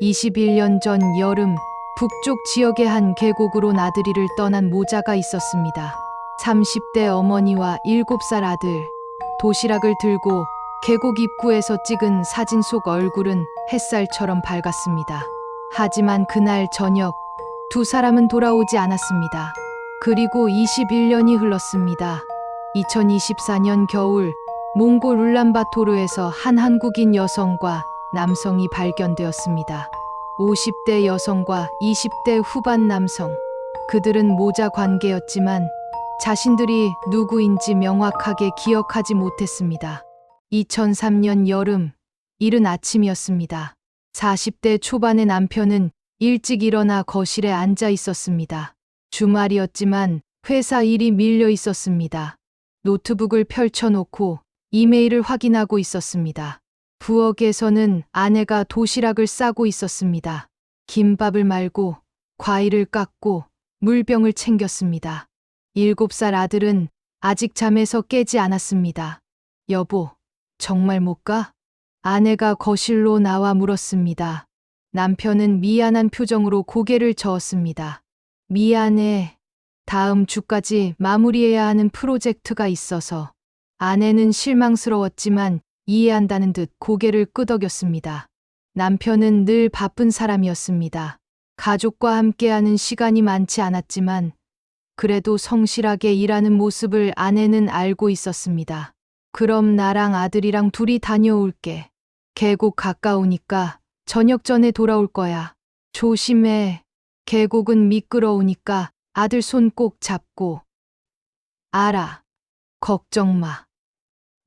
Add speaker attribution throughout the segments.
Speaker 1: 21년 전 여름 북쪽 지역의 한 계곡으로 나들이를 떠난 모자가 있었습니다. 30대 어머니와 7살 아들, 도시락을 들고 계곡 입구에서 찍은 사진 속 얼굴은 햇살처럼 밝았습니다. 하지만 그날 저녁 두 사람은 돌아오지 않았습니다. 그리고 21년이 흘렀습니다. 2024년 겨울 몽골 울란바토르에서 한 한국인 여성과 남성이 발견되었습니다. 50대 여성과 20대 후반 남성. 그들은 모자 관계였지만 자신들이 누구인지 명확하게 기억하지 못했습니다. 2003년 여름, 이른 아침이었습니다. 40대 초반의 남편은 일찍 일어나 거실에 앉아 있었습니다. 주말이었지만 회사 일이 밀려 있었습니다. 노트북을 펼쳐놓고 이메일을 확인하고 있었습니다. 부엌에서는 아내가 도시락을 싸고 있었습니다. 김밥을 말고 과일을 깎고 물병을 챙겼습니다. 일곱 살 아들은 아직 잠에서 깨지 않았습니다. 여보, 정말 못 가? 아내가 거실로 나와 물었습니다. 남편은 미안한 표정으로 고개를 저었습니다. 미안해. 다음 주까지 마무리해야 하는 프로젝트가 있어서. 아내는 실망스러웠지만 이해한다는 듯 고개를 끄덕였습니다. 남편은 늘 바쁜 사람이었습니다. 가족과 함께하는 시간이 많지 않았지만 그래도 성실하게 일하는 모습을 아내는 알고 있었습니다. 그럼 나랑 아들이랑 둘이 다녀올게. 계곡 가까우니까 저녁 전에 돌아올 거야. 조심해. 계곡은 미끄러우니까 아들 손 꼭 잡고. 알아. 걱정 마.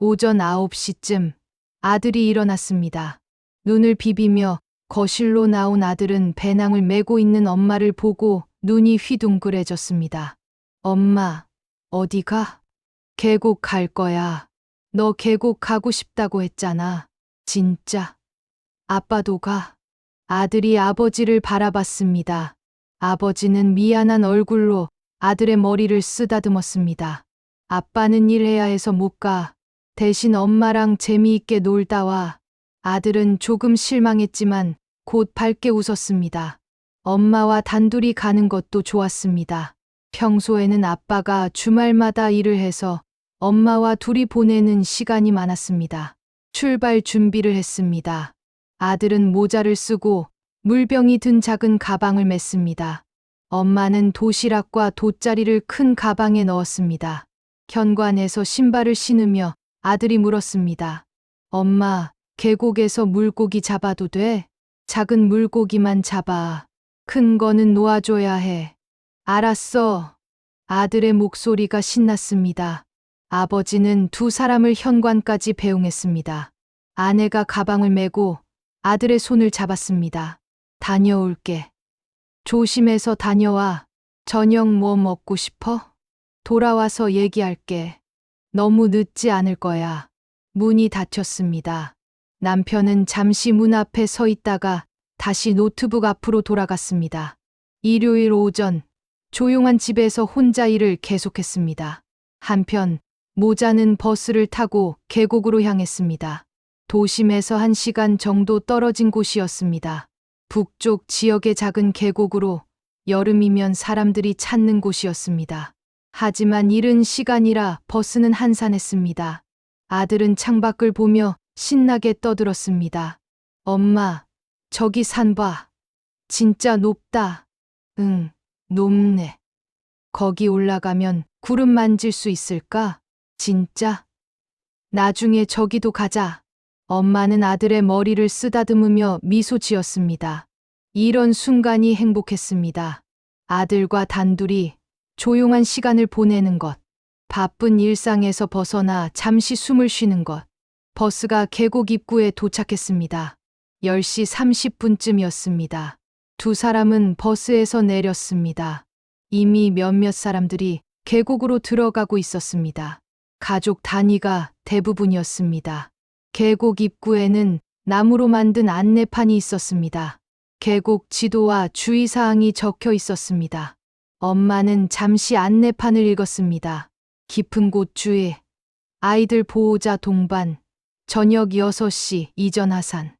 Speaker 1: 오전 9시쯤 아들이 일어났습니다. 눈을 비비며 거실로 나온 아들은 배낭을 메고 있는 엄마를 보고 눈이 휘둥그레졌습니다. 엄마, 어디 가? 계곡 갈 거야. 너 계곡 가고 싶다고 했잖아. 진짜. 아빠도 가. 아들이 아버지를 바라봤습니다. 아버지는 미안한 얼굴로 아들의 머리를 쓰다듬었습니다. 아빠는 일해야 해서 못 가. 대신 엄마랑 재미있게 놀다 와. 아들은 조금 실망했지만 곧 밝게 웃었습니다. 엄마와 단둘이 가는 것도 좋았습니다. 평소에는 아빠가 주말마다 일을 해서 엄마와 둘이 보내는 시간이 많았습니다. 출발 준비를 했습니다. 아들은 모자를 쓰고 물병이 든 작은 가방을 맸습니다. 엄마는 도시락과 돗자리를 큰 가방에 넣었습니다. 현관에서 신발을 신으며 아들이 물었습니다. 엄마, 계곡에서 물고기 잡아도 돼? 작은 물고기만 잡아. 큰 거는 놓아줘야 해. 알았어. 아들의 목소리가 신났습니다. 아버지는 두 사람을 현관까지 배웅했습니다. 아내가 가방을 메고 아들의 손을 잡았습니다. 다녀올게. 조심해서 다녀와. 저녁 뭐 먹고 싶어? 돌아와서 얘기할게. 너무 늦지 않을 거야. 문이 닫혔습니다. 남편은 잠시 문 앞에 서 있다가 다시 노트북 앞으로 돌아갔습니다. 일요일 오전, 조용한 집에서 혼자 일을 계속했습니다. 한편, 모자는 버스를 타고 계곡으로 향했습니다. 도심에서 한 시간 정도 떨어진 곳이었습니다. 북쪽 지역의 작은 계곡으로 여름이면 사람들이 찾는 곳이었습니다. 하지만 이른 시간이라 버스는 한산했습니다. 아들은 창밖을 보며 신나게 떠들었습니다. 엄마, 저기 산 봐. 진짜 높다. 응, 높네. 거기 올라가면 구름 만질 수 있을까? 진짜? 나중에 저기도 가자. 엄마는 아들의 머리를 쓰다듬으며 미소 지었습니다. 이런 순간이 행복했습니다. 아들과 단둘이 조용한 시간을 보내는 것. 바쁜 일상에서 벗어나 잠시 숨을 쉬는 것. 버스가 계곡 입구에 도착했습니다. 10시 30분쯤이었습니다. 두 사람은 버스에서 내렸습니다. 이미 몇몇 사람들이 계곡으로 들어가고 있었습니다. 가족 단위가 대부분이었습니다. 계곡 입구에는 나무로 만든 안내판이 있었습니다. 계곡 지도와 주의사항이 적혀 있었습니다. 엄마는 잠시 안내판을 읽었습니다. 깊은 곳 주의, 아이들 보호자 동반, 저녁 6시 이전 하산.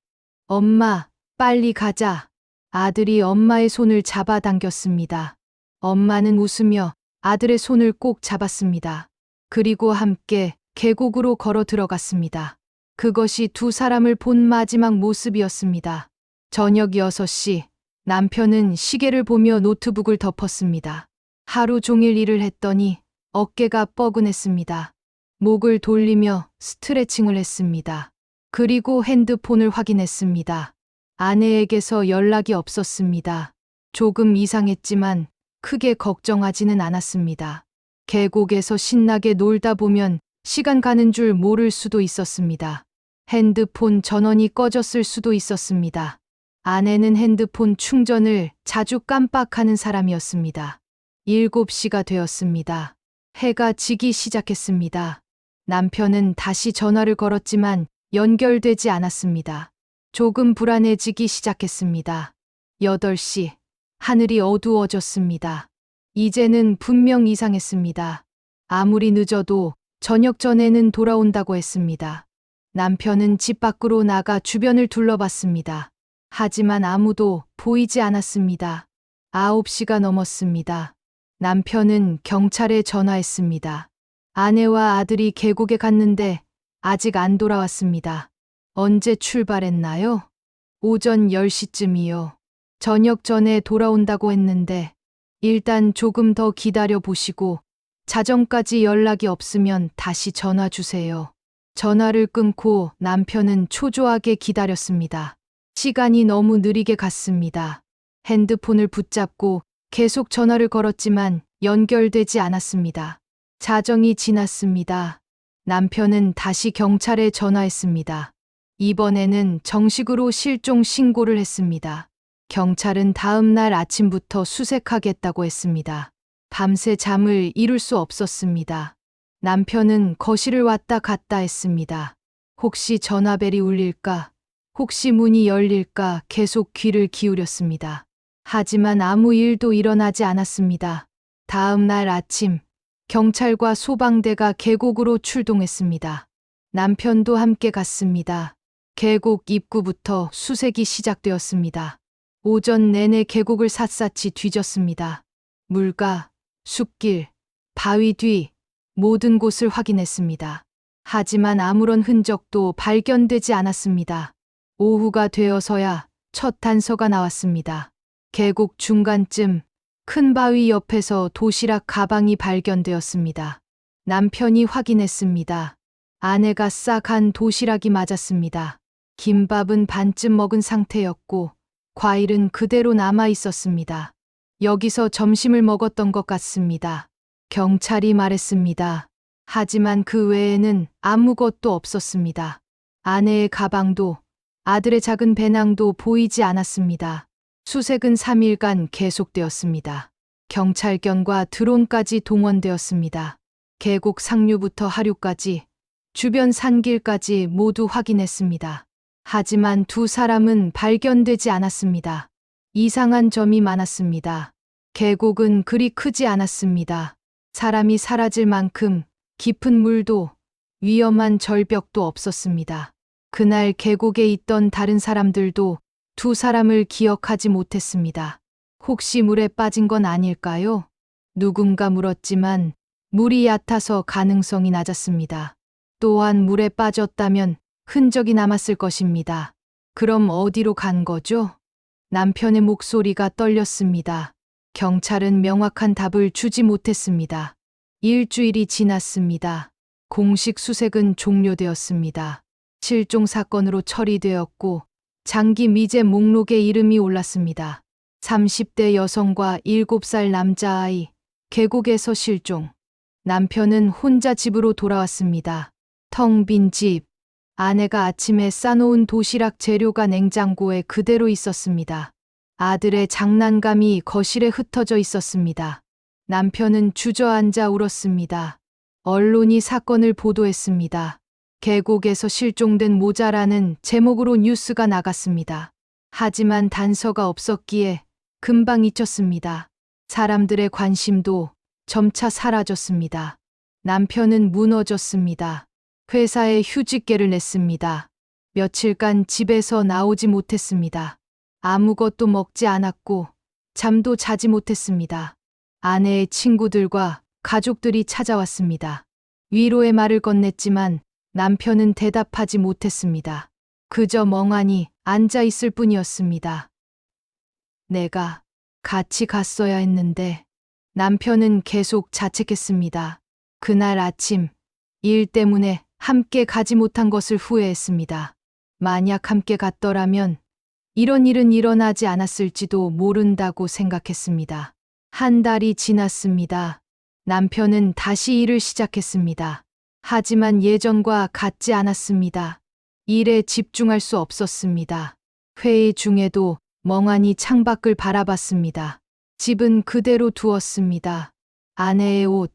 Speaker 1: 엄마, 빨리 가자. 아들이 엄마의 손을 잡아당겼습니다. 엄마는 웃으며 아들의 손을 꼭 잡았습니다. 그리고 함께 계곡으로 걸어 들어갔습니다. 그것이 두 사람을 본 마지막 모습이었습니다. 저녁 6시 남편은 시계를 보며 노트북을 덮었습니다. 하루 종일 일을 했더니 어깨가 뻐근했습니다. 목을 돌리며 스트레칭을 했습니다. 그리고 핸드폰을 확인했습니다. 아내에게서 연락이 없었습니다. 조금 이상했지만 크게 걱정하지는 않았습니다. 계곡에서 신나게 놀다 보면 시간 가는 줄 모를 수도 있었습니다. 핸드폰 전원이 꺼졌을 수도 있었습니다. 아내는 핸드폰 충전을 자주 깜빡하는 사람이었습니다. 7시가 되었습니다. 해가 지기 시작했습니다. 남편은 다시 전화를 걸었지만 연결되지 않았습니다. 조금 불안해지기 시작했습니다. 8시. 하늘이 어두워졌습니다. 이제는 분명 이상했습니다. 아무리 늦어도 저녁 전에는 돌아온다고 했습니다. 남편은 집 밖으로 나가 주변을 둘러봤습니다. 하지만 아무도 보이지 않았습니다. 9시가 넘었습니다. 남편은 경찰에 전화했습니다. 아내와 아들이 계곡에 갔는데 아직 안 돌아왔습니다. 언제 출발했나요? 오전 10시쯤이요. 저녁 전에 돌아온다고 했는데 일단 조금 더 기다려 보시고 자정까지 연락이 없으면 다시 전화 주세요. 전화를 끊고 남편은 초조하게 기다렸습니다. 시간이 너무 느리게 갔습니다. 핸드폰을 붙잡고 계속 전화를 걸었지만 연결되지 않았습니다. 자정이 지났습니다. 남편은 다시 경찰에 전화했습니다. 이번에는 정식으로 실종 신고를 했습니다. 경찰은 다음 날 아침부터 수색하겠다고 했습니다. 밤새 잠을 이룰 수 없었습니다. 남편은 거실을 왔다 갔다 했습니다. 혹시 전화벨이 울릴까? 혹시 문이 열릴까 계속 귀를 기울였습니다. 하지만 아무 일도 일어나지 않았습니다. 다음 날 아침, 경찰과 소방대가 계곡으로 출동했습니다. 남편도 함께 갔습니다. 계곡 입구부터 수색이 시작되었습니다. 오전 내내 계곡을 샅샅이 뒤졌습니다. 물가, 숲길, 바위 뒤, 모든 곳을 확인했습니다. 하지만 아무런 흔적도 발견되지 않았습니다. 오후가 되어서야 첫 단서가 나왔습니다. 계곡 중간쯤 큰 바위 옆에서 도시락 가방이 발견되었습니다. 남편이 확인했습니다. 아내가 싹한 도시락이 맞았습니다. 김밥은 반쯤 먹은 상태였고 과일은 그대로 남아 있었습니다. 여기서 점심을 먹었던 것 같습니다. 경찰이 말했습니다. 하지만 그 외에는 아무것도 없었습니다. 아내의 가방도 아들의 작은 배낭도 보이지 않았습니다. 수색은 3일간 계속되었습니다. 경찰견과 드론까지 동원되었습니다. 계곡 상류부터 하류까지 주변 산길까지 모두 확인했습니다. 하지만 두 사람은 발견되지 않았습니다. 이상한 점이 많았습니다. 계곡은 그리 크지 않았습니다. 사람이 사라질 만큼 깊은 물도 위험한 절벽도 없었습니다. 그날 계곡에 있던 다른 사람들도 두 사람을 기억하지 못했습니다. 혹시 물에 빠진 건 아닐까요? 누군가 물었지만 물이 얕아서 가능성이 낮았습니다. 또한 물에 빠졌다면 흔적이 남았을 것입니다. 그럼 어디로 간 거죠? 남편의 목소리가 떨렸습니다. 경찰은 명확한 답을 주지 못했습니다. 일주일이 지났습니다. 공식 수색은 종료되었습니다. 실종 사건으로 처리되었고 장기 미제 목록에 이름이 올랐습니다. 30대 여성과 7살 남자아이, 계곡에서 실종. 남편은 혼자 집으로 돌아왔습니다. 텅 빈 집. 아내가 아침에 싸놓은 도시락 재료가 냉장고에 그대로 있었습니다. 아들의 장난감이 거실에 흩어져 있었습니다. 남편은 주저앉아 울었습니다. 언론이 사건을 보도했습니다. 계곡에서 실종된 모자라는 제목으로 뉴스가 나갔습니다. 하지만 단서가 없었기에 금방 잊혔습니다. 사람들의 관심도 점차 사라졌습니다. 남편은 무너졌습니다. 회사에 휴직계를 냈습니다. 며칠간 집에서 나오지 못했습니다. 아무것도 먹지 않았고 잠도 자지 못했습니다. 아내의 친구들과 가족들이 찾아왔습니다. 위로의 말을 건넸지만 남편은 대답하지 못했습니다. 그저 멍하니 앉아 있을 뿐이었습니다. 내가 같이 갔어야 했는데 남편은 계속 자책했습니다. 그날 아침 일 때문에 함께 가지 못한 것을 후회했습니다. 만약 함께 갔더라면 이런 일은 일어나지 않았을지도 모른다고 생각했습니다. 한 달이 지났습니다. 남편은 다시 일을 시작했습니다. 하지만 예전과 같지 않았습니다. 일에 집중할 수 없었습니다. 회의 중에도 멍하니 창밖을 바라봤습니다. 집은 그대로 두었습니다. 아내의 옷,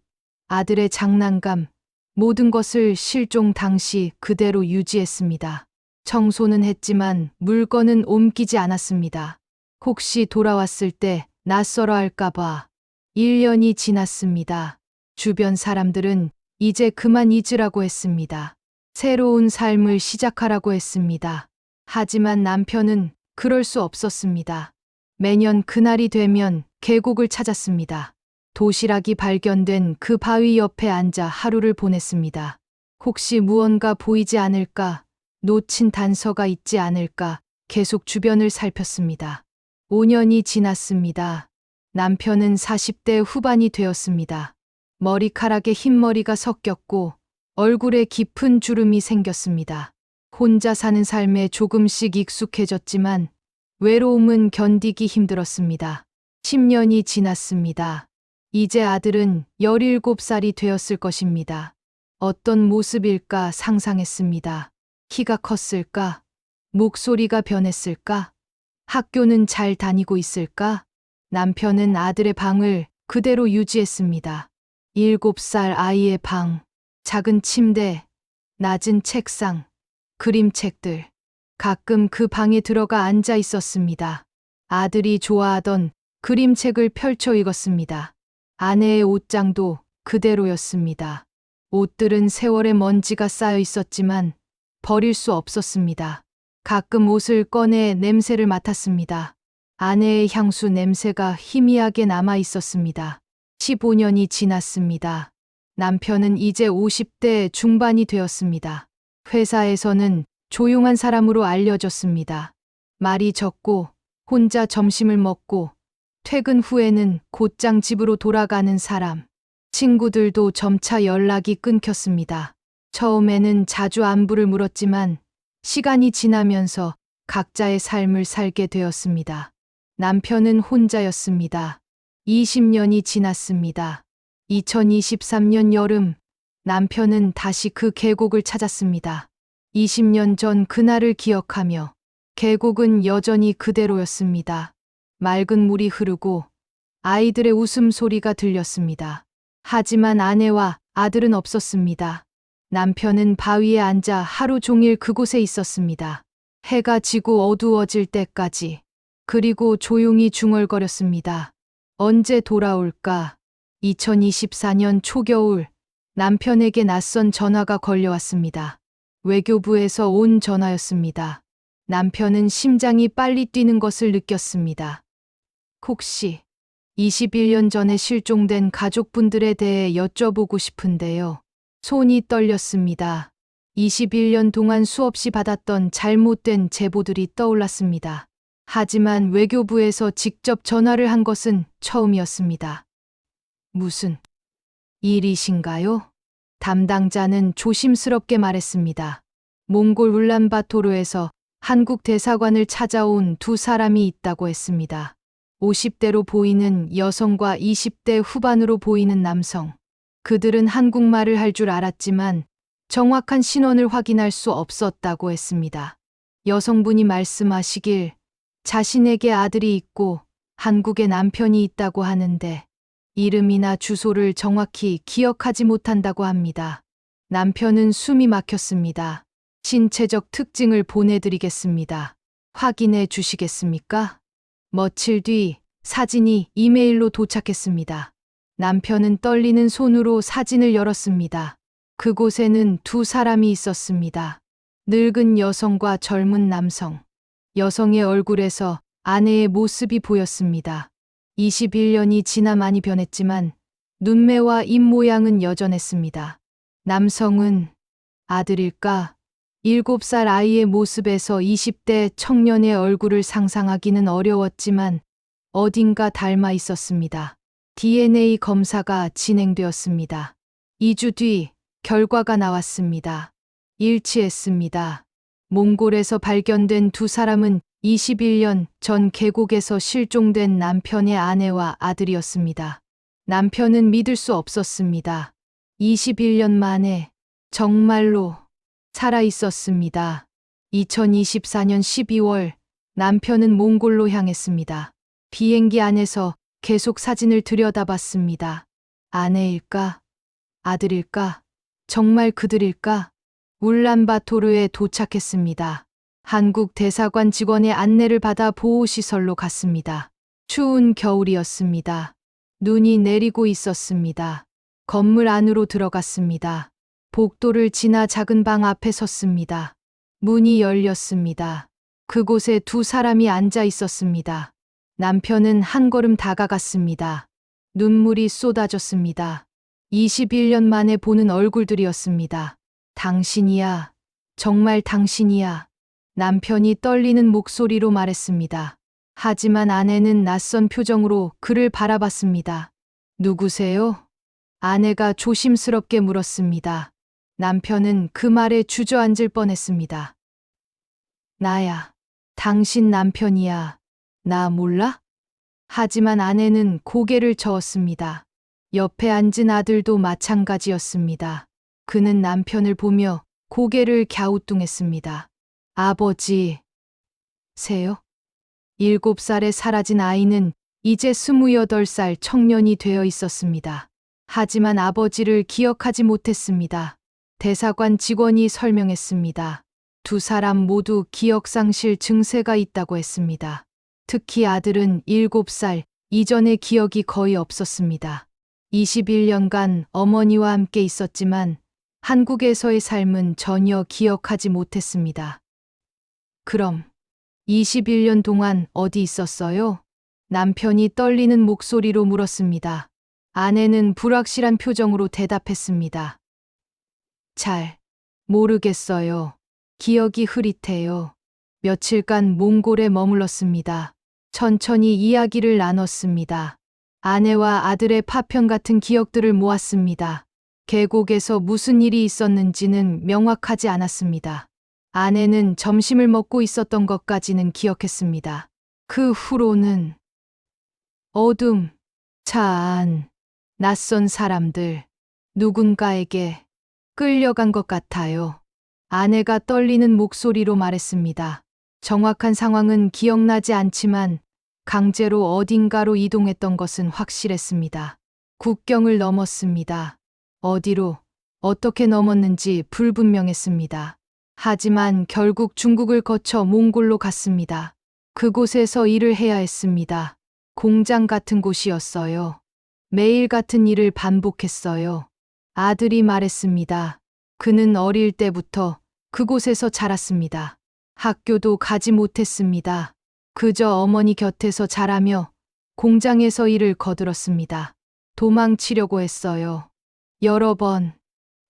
Speaker 1: 아들의 장난감, 모든 것을 실종 당시 그대로 유지했습니다. 청소는 했지만 물건은 옮기지 않았습니다. 혹시 돌아왔을 때 낯설어 할까봐. 1년이 지났습니다. 주변 사람들은 이제 그만 잊으라고 했습니다. 새로운 삶을 시작하라고 했습니다. 하지만 남편은 그럴 수 없었습니다. 매년 그날이 되면 계곡을 찾았습니다. 도시락이 발견된 그 바위 옆에 앉아 하루를 보냈습니다. 혹시 무언가 보이지 않을까, 놓친 단서가 있지 않을까 계속 주변을 살폈습니다. 5년이 지났습니다. 남편은 40대 후반이 되었습니다. 머리카락에 흰머리가 섞였고 얼굴에 깊은 주름이 생겼습니다. 혼자 사는 삶에 조금씩 익숙해졌지만 외로움은 견디기 힘들었습니다. 10년이 지났습니다. 이제 아들은 17살이 되었을 것입니다. 어떤 모습일까 상상했습니다. 키가 컸을까? 목소리가 변했을까? 학교는 잘 다니고 있을까? 남편은 아들의 방을 그대로 유지했습니다. 7살 아이의 방, 작은 침대, 낮은 책상, 그림책들. 가끔 그 방에 들어가 앉아 있었습니다. 아들이 좋아하던 그림책을 펼쳐 읽었습니다. 아내의 옷장도 그대로였습니다. 옷들은 세월의 먼지가 쌓여 있었지만 버릴 수 없었습니다. 가끔 옷을 꺼내 냄새를 맡았습니다. 아내의 향수 냄새가 희미하게 남아 있었습니다. 15년이 지났습니다. 남편은 이제 50대 중반이 되었습니다. 회사에서는 조용한 사람으로 알려졌습니다. 말이 적고 혼자 점심을 먹고 퇴근 후에는 곧장 집으로 돌아가는 사람. 친구들도 점차 연락이 끊겼습니다. 처음에는 자주 안부를 물었지만 시간이 지나면서 각자의 삶을 살게 되었습니다. 남편은 혼자였습니다. 20년이 지났습니다. 2023년 여름, 남편은 다시 그 계곡을 찾았습니다. 20년 전 그날을 기억하며 계곡은 여전히 그대로였습니다. 맑은 물이 흐르고 아이들의 웃음소리가 들렸습니다. 하지만 아내와 아들은 없었습니다. 남편은 바위에 앉아 하루 종일 그곳에 있었습니다. 해가 지고 어두워질 때까지. 그리고 조용히 중얼거렸습니다. 언제 돌아올까? 2024년 초겨울 남편에게 낯선 전화가 걸려왔습니다. 외교부에서 온 전화였습니다. 남편은 심장이 빨리 뛰는 것을 느꼈습니다. 혹시 21년 전에 실종된 가족분들에 대해 여쭤보고 싶은데요. 손이 떨렸습니다. 21년 동안 수없이 받았던 잘못된 제보들이 떠올랐습니다. 하지만 외교부에서 직접 전화를 한 것은 처음이었습니다. 무슨 일이신가요? 담당자는 조심스럽게 말했습니다. 몽골 울란바토르에서 한국 대사관을 찾아온 두 사람이 있다고 했습니다. 50대로 보이는 여성과 20대 후반으로 보이는 남성. 그들은 한국말을 할 줄 알았지만 정확한 신원을 확인할 수 없었다고 했습니다. 여성분이 말씀하시길 자신에게 아들이 있고 한국에 남편이 있다고 하는데 이름이나 주소를 정확히 기억하지 못한다고 합니다. 남편은 숨이 막혔습니다. 신체적 특징을 보내드리겠습니다. 확인해 주시겠습니까? 며칠 뒤 사진이 이메일로 도착했습니다. 남편은 떨리는 손으로 사진을 열었습니다. 그곳에는 두 사람이 있었습니다. 늙은 여성과 젊은 남성. 여성의 얼굴에서 아내의 모습이 보였습니다. 21년이 지나 많이 변했지만 눈매와 입 모양은 여전했습니다. 남성은 아들일까? 7살 아이의 모습에서 20대 청년의 얼굴을 상상하기는 어려웠지만 어딘가 닮아 있었습니다. DNA 검사가 진행되었습니다. 2주 뒤 결과가 나왔습니다. 일치했습니다. 몽골에서 발견된 두 사람은 21년 전 계곡에서 실종된 남편의 아내와 아들이었습니다. 남편은 믿을 수 없었습니다. 21년 만에 정말로 살아 있었습니다. 2024년 12월 남편은 몽골로 향했습니다. 비행기 안에서 계속 사진을 들여다봤습니다. 아내일까? 아들일까? 정말 그들일까? 울란바토르에 도착했습니다. 한국 대사관 직원의 안내를 받아 보호시설로 갔습니다. 추운 겨울이었습니다. 눈이 내리고 있었습니다. 건물 안으로 들어갔습니다. 복도를 지나 작은 방 앞에 섰습니다. 문이 열렸습니다. 그곳에 두 사람이 앉아 있었습니다. 남편은 한 걸음 다가갔습니다. 눈물이 쏟아졌습니다. 21년 만에 보는 얼굴들이었습니다. 당신이야. 정말 당신이야. 남편이 떨리는 목소리로 말했습니다. 하지만 아내는 낯선 표정으로 그를 바라봤습니다. 누구세요? 아내가 조심스럽게 물었습니다. 남편은 그 말에 주저앉을 뻔했습니다. 나야. 당신 남편이야. 나 몰라? 하지만 아내는 고개를 저었습니다. 옆에 앉은 아들도 마찬가지였습니다. 그는 남편을 보며 고개를 갸우뚱했습니다. 아버지, 세요? 일곱 살에 사라진 아이는 이제 스무여덟 살 청년이 되어 있었습니다. 하지만 아버지를 기억하지 못했습니다. 대사관 직원이 설명했습니다. 두 사람 모두 기억상실 증세가 있다고 했습니다. 특히 아들은 7살 이전의 기억이 거의 없었습니다. 21년간 어머니와 함께 있었지만 한국에서의 삶은 전혀 기억하지 못했습니다. 그럼 21년 동안 어디 있었어요? 남편이 떨리는 목소리로 물었습니다. 아내는 불확실한 표정으로 대답했습니다. 잘 모르겠어요. 기억이 흐릿해요. 며칠간 몽골에 머물렀습니다. 천천히 이야기를 나눴습니다. 아내와 아들의 파편 같은 기억들을 모았습니다. 계곡에서 무슨 일이 있었는지는 명확하지 않았습니다. 아내는 점심을 먹고 있었던 것까지는 기억했습니다. 그 후로는 어둠, 차 안, 낯선 사람들, 누군가에게 끌려간 것 같아요. 아내가 떨리는 목소리로 말했습니다. 정확한 상황은 기억나지 않지만 강제로 어딘가로 이동했던 것은 확실했습니다. 국경을 넘었습니다. 어디로, 어떻게 넘었는지 불분명했습니다. 하지만 결국 중국을 거쳐 몽골로 갔습니다. 그곳에서 일을 해야 했습니다. 공장 같은 곳이었어요. 매일 같은 일을 반복했어요. 아들이 말했습니다. 그는 어릴 때부터 그곳에서 자랐습니다. 학교도 가지 못했습니다. 그저 어머니 곁에서 자라며 공장에서 일을 거들었습니다. 도망치려고 했어요. 여러 번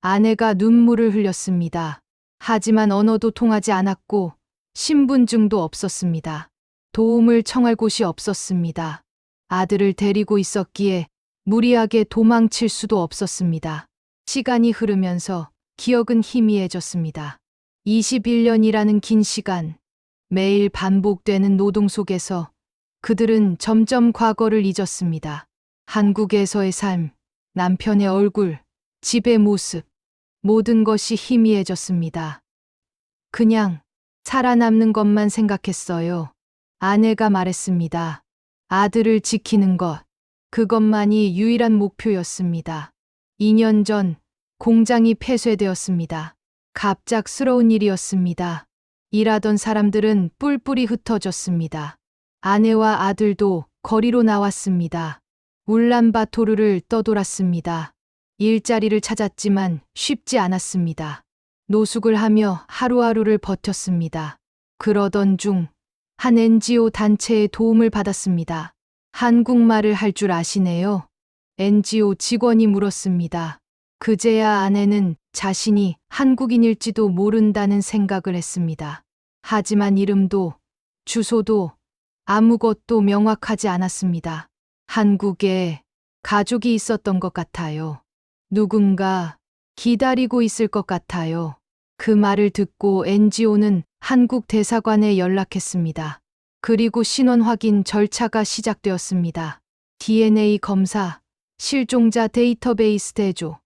Speaker 1: 아내가 눈물을 흘렸습니다. 하지만 언어도 통하지 않았고 신분증도 없었습니다. 도움을 청할 곳이 없었습니다. 아들을 데리고 있었기에 무리하게 도망칠 수도 없었습니다. 시간이 흐르면서 기억은 희미해졌습니다. 21년이라는 긴 시간, 매일 반복되는 노동 속에서 그들은 점점 과거를 잊었습니다. 한국에서의 삶, 남편의 얼굴, 집의 모습, 모든 것이 희미해졌습니다. 그냥 살아남는 것만 생각했어요. 아내가 말했습니다. 아들을 지키는 것, 그것만이 유일한 목표였습니다. 2년 전 공장이 폐쇄되었습니다. 갑작스러운 일이었습니다. 일하던 사람들은 뿔뿔이 흩어졌습니다. 아내와 아들도 거리로 나왔습니다. 울란바토르를 떠돌았습니다. 일자리를 찾았지만 쉽지 않았습니다. 노숙을 하며 하루하루를 버텼습니다. 그러던 중 한 NGO 단체의 도움을 받았습니다. 한국말을 할 줄 아시네요? NGO 직원이 물었습니다. 그제야 아내는 자신이 한국인일지도 모른다는 생각을 했습니다. 하지만 이름도 주소도 아무것도 명확하지 않았습니다. 한국에 가족이 있었던 것 같아요. 누군가 기다리고 있을 것 같아요. 그 말을 듣고 NGO는 한국 대사관에 연락했습니다. 그리고 신원 확인 절차가 시작되었습니다. DNA 검사, 실종자 데이터베이스 대조.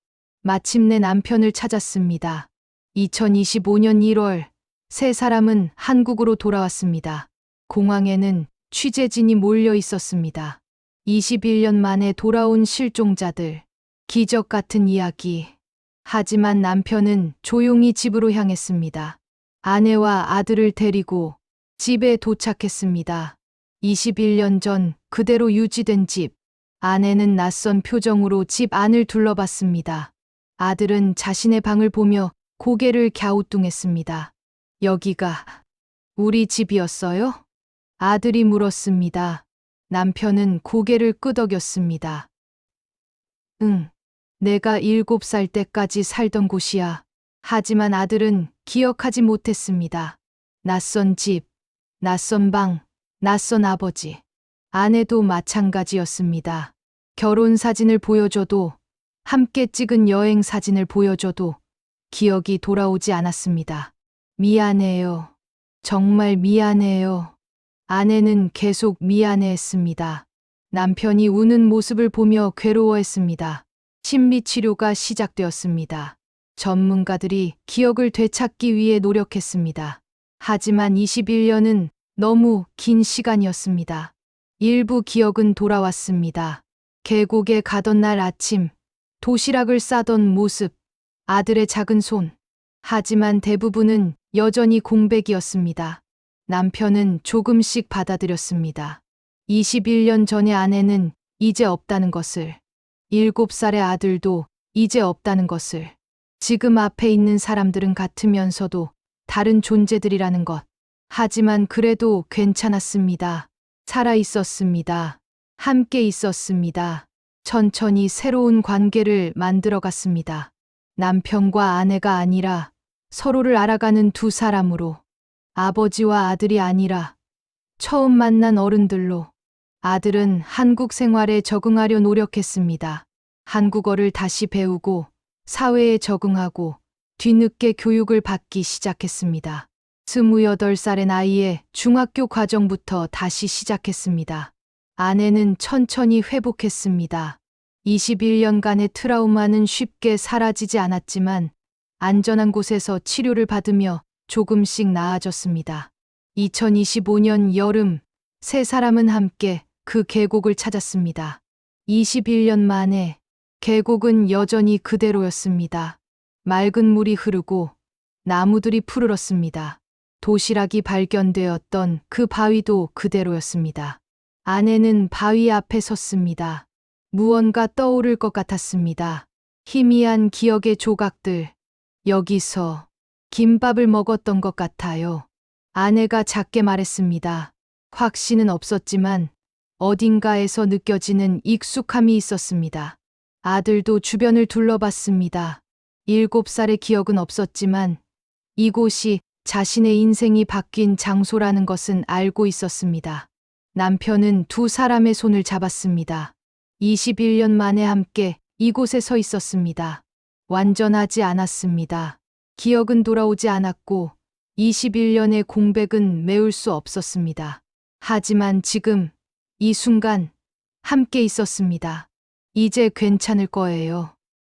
Speaker 1: 마침내 남편을 찾았습니다. 2025년 1월, 세 사람은 한국으로 돌아왔습니다. 공항에는 취재진이 몰려 있었습니다. 21년 만에 돌아온 실종자들. 기적 같은 이야기. 하지만 남편은 조용히 집으로 향했습니다. 아내와 아들을 데리고 집에 도착했습니다. 21년 전 그대로 유지된 집. 아내는 낯선 표정으로 집 안을 둘러봤습니다. 아들은 자신의 방을 보며 고개를 갸우뚱했습니다. 여기가 우리 집이었어요? 아들이 물었습니다. 남편은 고개를 끄덕였습니다. 응, 내가 일곱 살 때까지 살던 곳이야. 하지만 아들은 기억하지 못했습니다. 낯선 집, 낯선 방, 낯선 아버지. 아내도 마찬가지였습니다. 결혼 사진을 보여줘도, 함께 찍은 여행 사진을 보여줘도 기억이 돌아오지 않았습니다. 미안해요. 정말 미안해요. 아내는 계속 미안해했습니다. 남편이 우는 모습을 보며 괴로워했습니다. 심리치료가 시작되었습니다. 전문가들이 기억을 되찾기 위해 노력했습니다. 하지만 21년은 너무 긴 시간이었습니다. 일부 기억은 돌아왔습니다. 계곡에 가던 날 아침, 도시락을 싸던 모습, 아들의 작은 손. 하지만 대부분은 여전히 공백이었습니다. 남편은 조금씩 받아들였습니다. 21년 전의 아내는 이제 없다는 것을, 7살의 아들도 이제 없다는 것을, 지금 앞에 있는 사람들은 같으면서도 다른 존재들이라는 것. 하지만 그래도 괜찮았습니다. 살아 있었습니다. 함께 있었습니다. 천천히 새로운 관계를 만들어 갔습니다. 남편과 아내가 아니라 서로를 알아가는 두 사람으로 아버지와 아들이 아니라 처음 만난 어른들로 아들은 한국 생활에 적응하려 노력했습니다. 한국어를 다시 배우고 사회에 적응하고 뒤늦게 교육을 받기 시작했습니다. 28살의 나이에 중학교 과정부터 다시 시작했습니다. 아내는 천천히 회복했습니다. 21년간의 트라우마는 쉽게 사라지지 않았지만 안전한 곳에서 치료를 받으며 조금씩 나아졌습니다. 2025년 여름, 세 사람은 함께 그 계곡을 찾았습니다. 21년 만에 계곡은 여전히 그대로였습니다. 맑은 물이 흐르고 나무들이 푸르렀습니다. 도시락이 발견되었던 그 바위도 그대로였습니다. 아내는 바위 앞에 섰습니다. 무언가 떠오를 것 같았습니다. 희미한 기억의 조각들. 여기서 김밥을 먹었던 것 같아요. 아내가 작게 말했습니다. 확신은 없었지만 어딘가에서 느껴지는 익숙함이 있었습니다. 아들도 주변을 둘러봤습니다. 일곱 살의 기억은 없었지만 이곳이 자신의 인생이 바뀐 장소라는 것은 알고 있었습니다. 남편은 두 사람의 손을 잡았습니다. 21년 만에 함께 이곳에 서 있었습니다. 완전하지 않았습니다. 기억은 돌아오지 않았고 21년의 공백은 메울 수 없었습니다. 하지만 지금 이 순간 함께 있었습니다. 이제 괜찮을 거예요.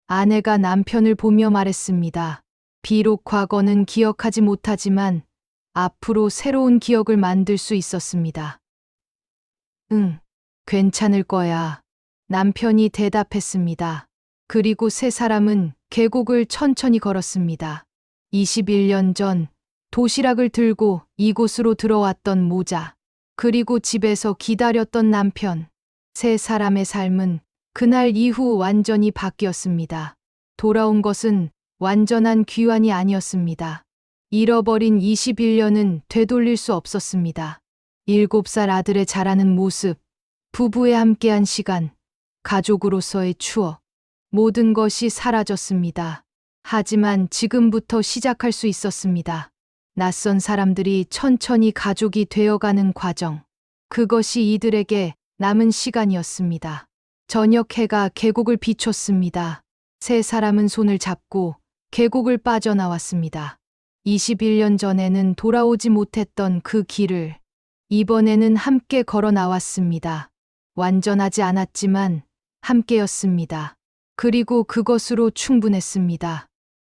Speaker 1: 아내가 남편을 보며 말했습니다. 비록 과거는 기억하지 못하지만 앞으로 새로운 기억을 만들 수 있었습니다. 응, 괜찮을 거야. 남편이 대답했습니다. 그리고 세 사람은 계곡을 천천히 걸었습니다. 21년 전 도시락을 들고 이곳으로 들어왔던 모자, 그리고 집에서 기다렸던 남편. 세 사람의 삶은 그날 이후 완전히 바뀌었습니다. 돌아온 것은 완전한 귀환이 아니었습니다. 잃어버린 21년은 되돌릴 수 없었습니다. 일곱 살 아들의 자라는 모습, 부부의 함께한 시간, 가족으로서의 추억, 모든 것이 사라졌습니다. 하지만 지금부터 시작할 수 있었습니다. 낯선 사람들이 천천히 가족이 되어가는 과정. 그것이 이들에게 남은 시간이었습니다. 저녁 해가 계곡을 비췄습니다. 세 사람은 손을 잡고 계곡을 빠져나왔습니다. 21년 전에는 돌아오지 못했던 그 길을 이번에는 함께 걸어 나왔습니다. 완전하지 않았지만 함께였습니다. 그리고 그것으로 충분했습니다.